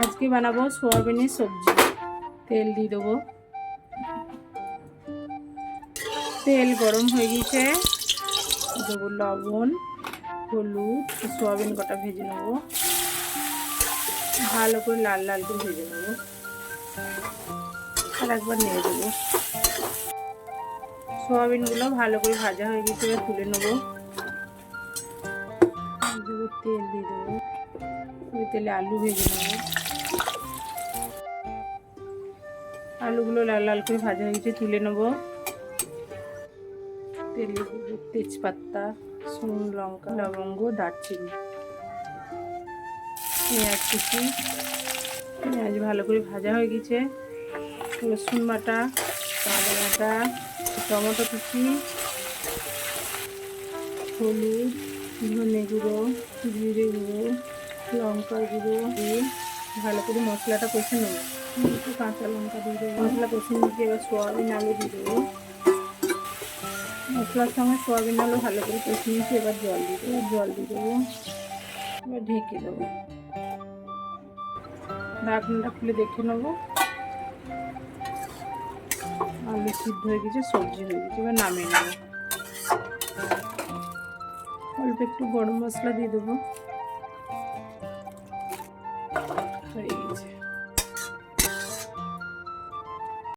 আজকে বানাবো সোয়াবিনের সবজি। তেল দিয়ে দেবো। তেল গরম হয়ে গেছে দেবো লবণ, হলুদ, সোয়াবিন কটা ভেজে নেব। ভালো করে লাল লাল করে ভেজে নেব। আর একবার নিয়ে দেবো। সোয়াবিনগুলো ভালো করে ভাজা হয়ে গেছে এবার তুলে নেব। তেল দিয়ে দেবো। তেলে আলু ভেজে নেব। আলুগুলো লাল লাল করে ভাজা হয়ে তুলে নেব। তেলে তেজপাতা, শুকনো লঙ্কা, লবঙ্গ, দারচিনি, পেঁয়াজ কুচি। পেঁয়াজ ভালো করে ভাজা হয়ে গেছে। রসুন বাটা আদা বাটা, টমেটো কুচি, হলুদ, ধনে গুঁড়ো, জিরে গুঁড়ো লঙ্কা গুঁড়ো দিয়ে ভালো করে মশলাটা কষে নেব। একটু কাঁচা লঙ্কা দিয়ে দেবো, মশলা কষে নিয়ে এবার সোয়াবিন আলু দিয়ে দেবো। মশলার সঙ্গে সোয়াবিন আলু ভালো করে কষে নিয়েছি এবার জল দিয়ে দেবো, জল দিয়ে দেবো। এবার ঢেকে দেবো। ঢাকনাটা খুলে দেখে নেব। আলু সিদ্ধ হয়ে গেছে, সবজি হয়ে গেছে, এবার নামিয়ে নেব। অল্প একটু গরম মশলা দিয়ে দেবো।